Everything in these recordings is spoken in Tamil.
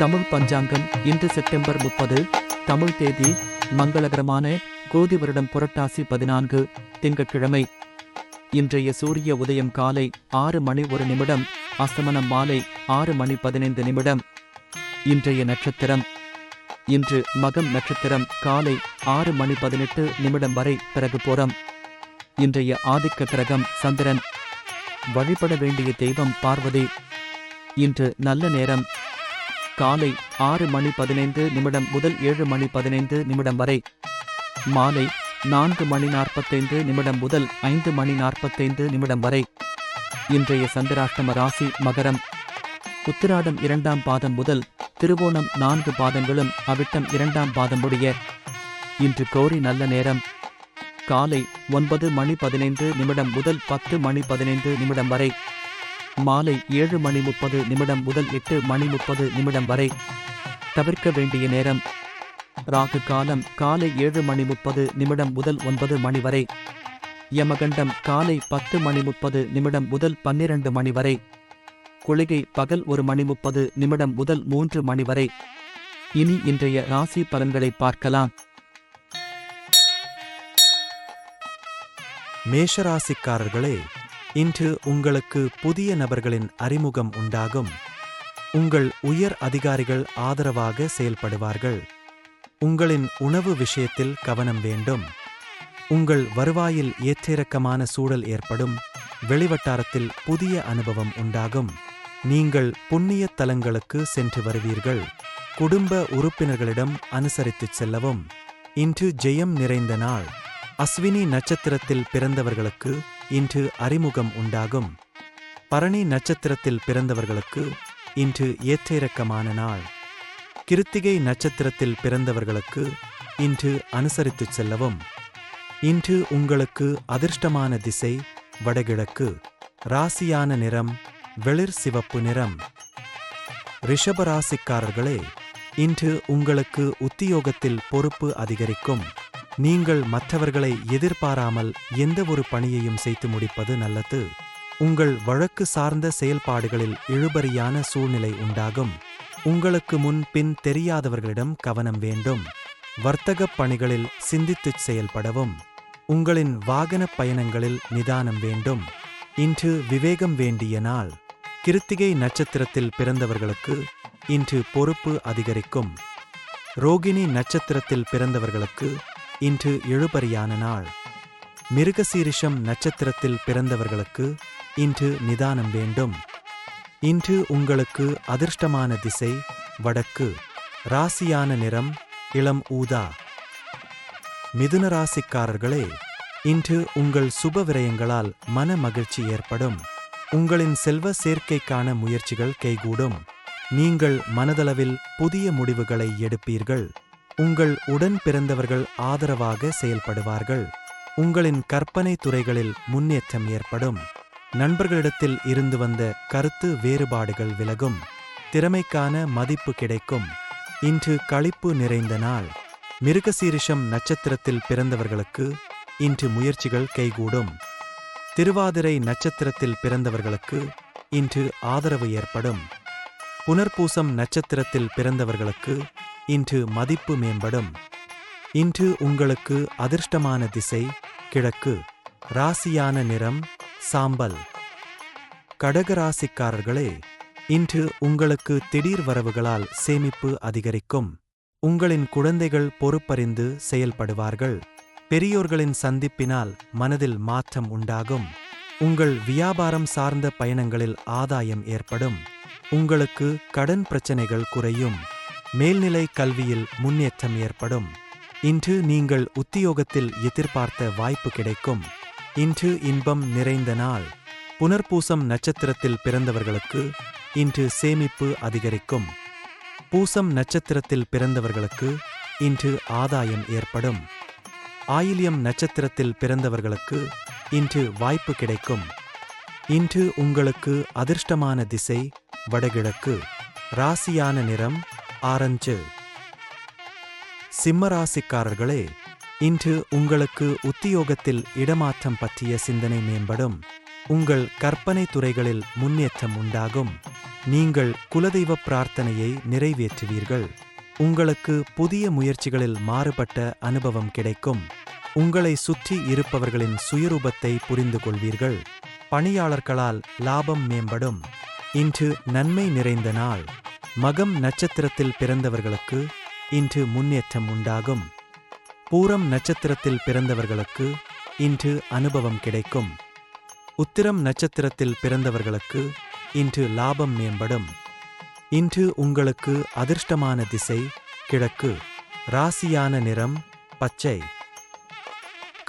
தமிழ் பஞ்சாங்கம் இன்று செப்டம்பர் முப்பது தமிழ் தேதி மங்களகரமான கோதி வருடம் புரட்டாசி பதினான்கு திங்கட்கிழமை. இன்றைய சூரிய உதயம் காலை ஆறு மணி ஒரு நிமிடம் அஸ்தமனம் மாலை ஆறு மணி பதினைந்து நிமிடம். இன்றைய நட்சத்திரம். இன்று மகம் நட்சத்திரம் காலை ஆறு மணி பதினெட்டு நிமிடம் வரை பிறகு போறம். இன்றைய ஆதிக்க கிரகம் சந்திரன். வழிபட வேண்டிய தெய்வம் பார்வதி. இன்று நல்ல நேரம் காலை ஆறு மணி பதினைந்து நிமிடம் முதல் ஏழு மணி பதினைந்து நிமிடம் வரை. மாலை நான்கு மணி நாற்பத்தைந்து நிமிடம் முதல் ஐந்து மணி நாற்பத்தைந்து நிமிடம் வரை. இன்றைய சந்திராஷ்டம ராசி மகரம். உத்திராடம் இரண்டாம் பாதம் முதல் திருவோணம் நான்கு பாதங்களும் அவிட்டம் இரண்டாம் பாதம் உடைய இன்று கோரி நல்ல நேரம். காலை ஒன்பது மணி பதினைந்து நிமிடம் முதல் பத்து மணி பதினைந்து நிமிடம் வரை. மாலை ஏழு மணி முப்பது நிமிடம் முதல் எட்டு மணி முப்பது நிமிடம் வரை. தவிர்க்க வேண்டிய நேரம். ராகு காலம் காலை ஏழு மணி முப்பது நிமிடம் முதல் ஒன்பது மணி வரை. யமகண்டம் காலை பத்து மணி முப்பது நிமிடம் முதல் பன்னிரண்டு மணி வரை. குளிகை பகல் ஒரு மணி முப்பது நிமிடம் முதல் மூன்று மணி வரை. இனி இன்றைய ராசி பலன்களை பார்க்கலாம். மேஷராசிக்காரர்களே இன்று உங்களுக்கு புதிய நபர்களின் அறிமுகம் உண்டாகும். உங்கள் உயர் அதிகாரிகள் ஆதரவாக செயல்படுவார்கள். உங்களின் உணவு விஷயத்தில் கவனம் வேண்டும். உங்கள் வருவாயில் ஏற்றிறக்கமான சூழல் ஏற்படும். வெளிவட்டாரத்தில் புதிய அனுபவம் உண்டாகும். நீங்கள் புண்ணிய தலங்களுக்கு சென்று வருவீர்கள். குடும்ப உறுப்பினர்களிடம் அனுசரித்துச் செல்லவும். இன்று ஜெயம் நிறைந்த நாள். அஸ்வினி நட்சத்திரத்தில் பிறந்தவர்களுக்கு இன்று அறிமுகம் உண்டாகும். பரணி நட்சத்திரத்தில் பிறந்தவர்களுக்கு இன்று ஏற்றிறக்கமான நாள். கிருத்திகை நட்சத்திரத்தில் பிறந்தவர்களுக்கு இன்று அனுசரித்துச் செல்லவும். இன்று உங்களுக்கு அதிர்ஷ்டமான திசை வடகிழக்கு ராசியான நிறம் வெளிர் சிவப்பு நிறம். ரிஷபராசிக்காரர்களே இன்று உங்களுக்கு உத்தியோகத்தில் பொறுப்பு அதிகரிக்கும். நீங்கள் மற்றவர்களை எதிர்பாராமல் எந்த ஒரு பணியையும் செய்து முடிப்பது நல்லது. உங்கள் வழக்கு சார்ந்த செயல்பாடுகளில் இழுபறியான சூழ்நிலை உண்டாகும். உங்களுக்கு முன் பின் தெரியாதவர்களிடம் கவனம் வேண்டும். வர்த்தகப் பணிகளில் சிந்தித்துச் செயல்படவும். உங்களின் வாகனப் பயணங்களில் நிதானம் வேண்டும். இன்று விவேகம் வேண்டிய நாள். கிருத்திகை நட்சத்திரத்தில் பிறந்தவர்களுக்கு இன்று பொறுப்பு அதிகரிக்கும். ரோகிணி நட்சத்திரத்தில் பிறந்தவர்களுக்கு இன்று எழுபறியான நாள். மிருகசீரிஷம் நட்சத்திரத்தில் பிறந்தவர்களுக்கு இன்று நிதானம் வேண்டும். இன்று உங்களுக்கு அதிர்ஷ்டமான திசை வடக்கு. ராசியான நிறம் இளம் ஊதா. மிதுன ராசிக்காரர்களே இன்று உங்கள் சுப விரயங்களால் மன மகிழ்ச்சி ஏற்படும். உங்களின் செல்வ சேர்க்கைக்கான முயற்சிகள் கைகூடும். நீங்கள் மனதளவில் புதிய முடிவுகளை எடுப்பீர்கள். உங்கள் உடன் பிறந்தவர்கள் ஆதரவாக செயல்படுவார்கள். உங்களின் கற்பனை துறைகளில் முன்னேற்றம் ஏற்படும். நண்பர்களிடத்தில் இருந்து வந்த கருத்து வேறுபாடுகள் விலகும். திறமைக்கான மதிப்பு கிடைக்கும். இன்று களிப்பு நிறைந்த நாள். மிருகசீரிஷம் நட்சத்திரத்தில் பிறந்தவர்களுக்கு இன்று முயற்சிகள் கைகூடும். திருவாதிரை நட்சத்திரத்தில் பிறந்தவர்களுக்கு இன்று ஆதரவு ஏற்படும். புனர்பூசம் நட்சத்திரத்தில் பிறந்தவர்களுக்கு இன்று மதிப்பு மேம்படும். இன்று உங்களுக்கு அதிர்ஷ்டமான திசை கிழக்கு ராசியான நிறம் சாம்பல். கடகராசிக்காரர்களே இன்று உங்களுக்கு திடீர் வரவுகளால் சேமிப்பு அதிகரிக்கும். உங்களின் குழந்தைகள் பொறுப்பறிந்து செயல்படுவார்கள். பெரியோர்களின் சந்திப்பினால் மனதில் மாற்றம் உண்டாகும். உங்கள் வியாபாரம் சார்ந்த பயணங்களில் ஆதாயம் ஏற்படும். உங்களுக்கு கடன் பிரச்சனைகள் குறையும். மேல்நிலை கல்வியில் முன்னேற்றம் ஏற்படும். இன்று நீங்கள் உத்தியோகத்தில் எதிர்பார்த்த வாய்ப்பு கிடைக்கும். இன்று இன்பம் நிறைந்த நாள். புனர்பூசம் நட்சத்திரத்தில் பிறந்தவர்களுக்கு இன்று சேமிப்பு அதிகரிக்கும். பூசம் நட்சத்திரத்தில் பிறந்தவர்களுக்கு இன்று ஆதாயம் ஏற்படும். ஆயில்யம் நட்சத்திரத்தில் பிறந்தவர்களுக்கு இன்று வாய்ப்பு கிடைக்கும். இன்று உங்களுக்கு அதிர்ஷ்டமான திசை வடகிழக்கு. ராசியான நிறம் ஆரஞ்சு. சிம்மராசிக்காரர்களே இன்று உங்களுக்கு உத்தியோகத்தில் இடமாற்றம் பற்றிய சிந்தனை மேம்படும். உங்கள் கற்பனை துறைகளில் முன்னேற்றம் உண்டாகும். நீங்கள் குலதெய்வ பிரார்த்தனையை நிறைவேற்றுவீர்கள். உங்களுக்கு புதிய முயற்சிகளில் மாறுபட்ட அனுபவம் கிடைக்கும். உங்களை சுற்றி இருப்பவர்களின் சுயரூபத்தை புரிந்து கொள்வீர்கள். பணியாளர்களால் லாபம் மேம்படும். இன்று நன்மை நிறைந்த நாள். மகம் நட்சத்திரத்தில் பிறந்தவர்களுக்கு இன்று முன்னேற்றம் உண்டாகும். பூரம் நட்சத்திரத்தில் பிறந்தவர்களுக்கு இன்று அனுபவம் கிடைக்கும். உத்திரம் நட்சத்திரத்தில் பிறந்தவர்களுக்கு இன்று லாபம் மேம்படும். இன்று உங்களுக்கு அதிர்ஷ்டமான திசை கிழக்கு ராசியான நிறம் பச்சை.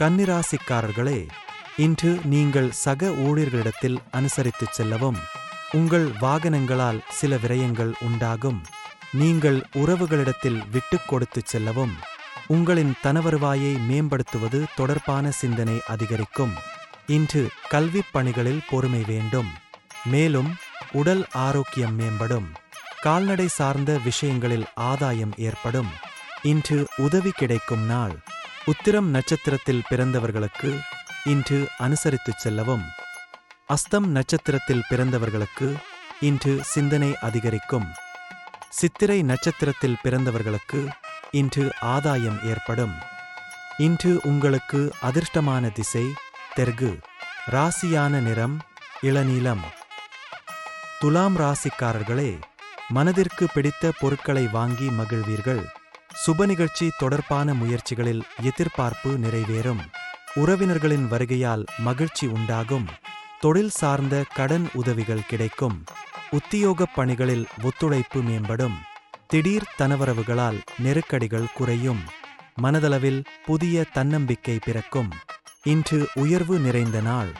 கன்னிராசிக்காரர்களே இன்று நீங்கள் சக ஊழியர்களிடத்தில் அனுசரித்துச் செல்லவும். உங்கள் வாகனங்களால் சில விரயங்கள் உண்டாகும். நீங்கள் உறவுகளிடத்தில் விட்டுக் கொடுத்துச் செல்லவும் உங்களின் தனவருவாயை மேம்படுத்துவது தொடர்பான சிந்தனை அதிகரிக்கும். இன்று கல்விப் பணிகளில் பொறுமை வேண்டும். மேலும் உடல் ஆரோக்கியம் மேம்படும். கால்நடை சார்ந்த விஷயங்களில் ஆதாயம் ஏற்படும். இன்று உதவி கிடைக்கும் நாள். உத்திரம் நட்சத்திரத்தில் பிறந்தவர்களுக்கு இன்று அனுசரித்துச் செல்லவும். அஸ்தம் நட்சத்திரத்தில் பிறந்தவர்களுக்கு இன்று சிந்தனை அதிகரிக்கும். சித்திரை நட்சத்திரத்தில் பிறந்தவர்களுக்கு இன்று ஆதாயம் ஏற்படும். இன்று உங்களுக்கு அதிர்ஷ்டமான திசை தெற்கு ராசியான நிறம் இளநீலம். துலாம் ராசிக்காரர்களே மனதிற்கு பிடித்த பொருட்களை வாங்கி மகிழ்வீர்கள். சுப நிகழ்ச்சி தொடர்பான முயற்சிகளில் எதிர்பார்ப்பு நிறைவேறும். உறவினர்களின் வருகையால் மகிழ்ச்சி உண்டாகும். தொழில் சார்ந்த கடன் உதவிகள் கிடைக்கும். உத்தியோகப் பணிகளில் ஒத்துழைப்பு மேம்படும். திடீர் தனவரவுகளால் நெருக்கடிகள் குறையும். மனதளவில் புதிய தன்னம்பிக்கை பிறக்கும். இன்று உயர்வு நிறைந்த நாள்.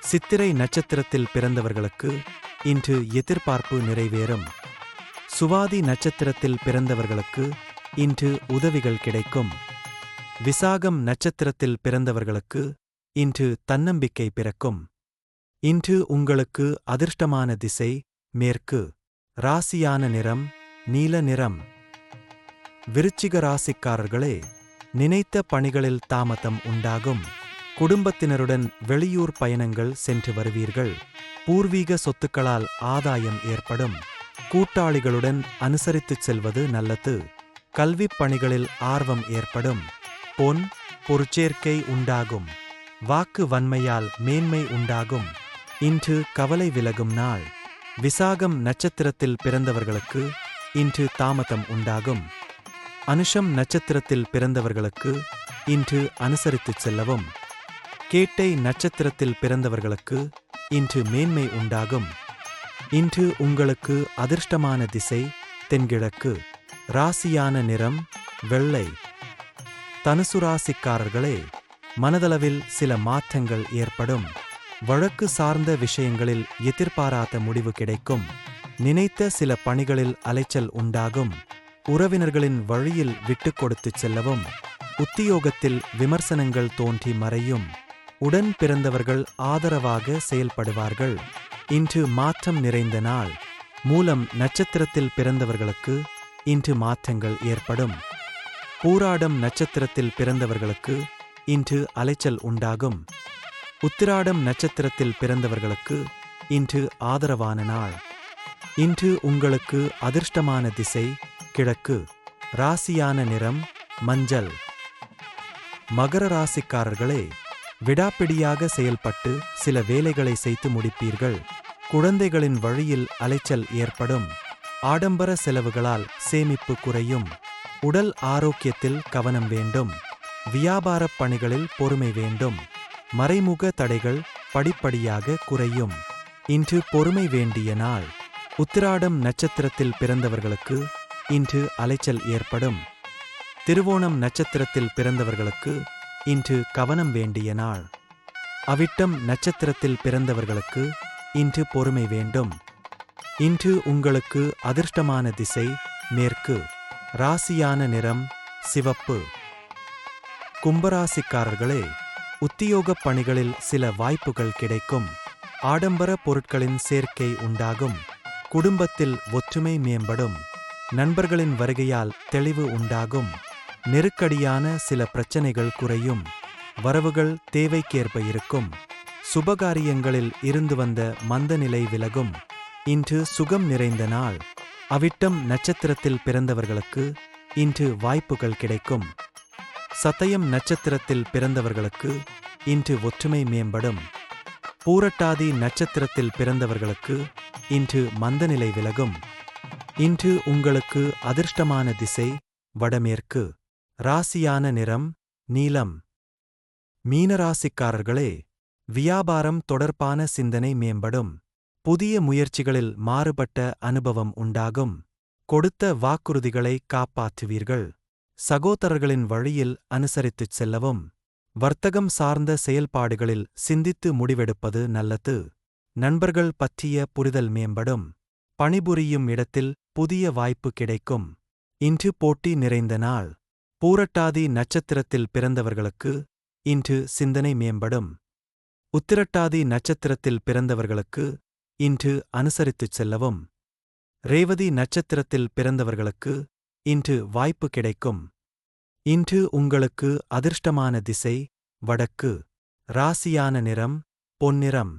சித்திரை நட்சத்திரத்தில் பிறந்தவர்களுக்கு இன்று எதிர்பார்ப்பு நிறைவேறும். சுவாதி நட்சத்திரத்தில் பிறந்தவர்களுக்கு இன்று உதவிகள் கிடைக்கும். விசாகம் நட்சத்திரத்தில் பிறந்தவர்களுக்கு இன்று தன்னம்பிக்கை பிறக்கும். இன்று உங்களுக்கு அதிர்ஷ்டமான திசை மேற்கு. ராசியான நிறம் நீல நிறம். விருச்சிக ராசிக்காரர்களே நினைத்த பணிகளில் தாமதம் உண்டாகும். குடும்பத்தினருடன் வெளியூர் பயணங்கள் சென்று வருவீர்கள். பூர்வீக சொத்துக்களால் ஆதாயம் ஏற்படும். கூட்டாளிகளுடன் அனுசரித்துச் செல்வது நல்லது. கல்விப் பணிகளில் ஆர்வம் ஏற்படும். பொன் பொறுச்சேர்க்கை உண்டாகும். வாக்கு வன்மையால் மேன்மை உண்டாகும். இன்று கவலை விலகும் நாள். விசாகம் நட்சத்திரத்தில் பிறந்தவர்களுக்கு இன்று தாமதம் உண்டாகும். அனுஷம் நட்சத்திரத்தில் பிறந்தவர்களுக்கு இன்று அனுசரித்துச் செல்லவும். கேட்டை நட்சத்திரத்தில் பிறந்தவர்களுக்கு இன்று மேன்மை உண்டாகும். இன்று உங்களுக்கு அதிர்ஷ்டமான திசை தென்கிழக்கு. ராசியான நிறம் வெள்ளை. தனுசு ராசிக்காரர்களே மனதளவில் சில மாற்றங்கள் ஏற்படும். வழக்கு சார்ந்த விஷயங்களில் எதிர்பாராத முடிவு கிடைக்கும். நினைத்த சில பணிகளில் அலைச்சல் உண்டாகும். உறவினர்களின் வழியில் விட்டு கொடுத்து செல்லவும். உத்தியோகத்தில் விமர்சனங்கள் தோன்றி மறையும். உடன் பிறந்தவர்கள் ஆதரவாக செயல்படுவார்கள். இன்று மாற்றம் நிறைந்த நாள். மூலம் நட்சத்திரத்தில் பிறந்தவர்களுக்கு இன்று மாற்றங்கள் ஏற்படும். பூராடம் நட்சத்திரத்தில் பிறந்தவர்களுக்கு இன்று அலைச்சல் உண்டாகும். உத்திராடம் நட்சத்திரத்தில் பிறந்தவர்களுக்கு இன்று ஆதரவான நாள். இன்று உங்களுக்கு அதிர்ஷ்டமான திசை கிழக்கு ராசியான நிறம் மஞ்சள். மகர ராசிக்காரர்களே விடாப்பிடியாக செயல்பட்டு சில வேலைகளை செய்து முடிப்பீர்கள். குழந்தைகளின் வழியில் அலைச்சல் ஏற்படும். ஆடம்பர செலவுகளால் சேமிப்பு குறையும். உடல் ஆரோக்கியத்தில் கவனம் வேண்டும். வியாபாரப் பணிகளில் பொறுமை வேண்டும். மறைமுக தடைகள் படிப்படியாக குறையும். இன்று பொறுமை வேண்டிய நாள். உத்திராடம் நட்சத்திரத்தில் பிறந்தவர்களுக்கு இன்று அலைச்சல் ஏற்படும். திருவோணம் நட்சத்திரத்தில் பிறந்தவர்களுக்கு இன்று கவனம் வேண்டிய நாள். அவிட்டம் நட்சத்திரத்தில் பிறந்தவர்களுக்கு இன்று பொறுமை வேண்டும். இன்று உங்களுக்கு அதிர்ஷ்டமான திசை மேற்கு. ராசியான நிறம் சிவப்பு. கும்பராசிக்காரர்களே உத்தியோகப் பணிகளில் சில வாய்ப்புகள் கிடைக்கும். ஆடம்பர பொருட்களின் சேர்க்கை உண்டாகும். குடும்பத்தில் ஒற்றுமை மேம்படும். நண்பர்களின் வருகையால் தெளிவு உண்டாகும். நெருக்கடியான சில பிரச்சனைகள் குறையும். வரவுகள் தேவைக்கேற்ப இருக்கும். சுபகாரியங்களில் இருந்து வந்த மந்தநிலை விலகும். இன்று சுகம் நிறைந்த நாள். அவிட்டம் நட்சத்திரத்தில் பிறந்தவர்களுக்கு இன்று வாய்ப்புகள் கிடைக்கும். சதயம் நட்சத்திரத்தில் பிறந்தவர்களுக்கு இன்று ஒற்றுமை மேம்படும். பூரட்டாதி நட்சத்திரத்தில் பிறந்தவர்களுக்கு இன்று மந்தநிலை விலகும். இன்று உங்களுக்கு அதிர்ஷ்டமான திசை வடமேற்கு. ராசியான நிறம் நீலம். மீனராசிக்காரர்களே வியாபாரம் தொடர்பான சிந்தனை மேம்படும். புதிய முயற்சிகளில் மாறுபட்ட அனுபவம் உண்டாகும். கொடுத்த வாக்குறுதிகளை காப்பாற்றுவீர்கள். சகோதரர்களின் வழியில் அனுசரித்துச் செல்லவும். வர்த்தகம் சார்ந்த செயல்பாடுகளில் சிந்தித்து முடிவெடுப்பது நல்லது. நண்பர்கள் பற்றிய புரிதல் மேம்படும். பணிபுரியும் இடத்தில் புதிய வாய்ப்பு கிடைக்கும். இன்று போட்டி நிறைந்த நாள். பூரட்டாதி நட்சத்திரத்தில் பிறந்தவர்களுக்கு இன்று சிந்தனை மேம்படும். உத்திரட்டாதி நட்சத்திரத்தில் பிறந்தவர்களுக்கு இன்று அனுசரித்துச் செல்லவும். ரேவதி நட்சத்திரத்தில் பிறந்தவர்களுக்கு இன்று வாய்ப்பு கிடைக்கும். இன்று உங்களுக்கு அதிர்ஷ்டமான திசை வடக்கு ராசியான நிறம் பொன்னிறம்.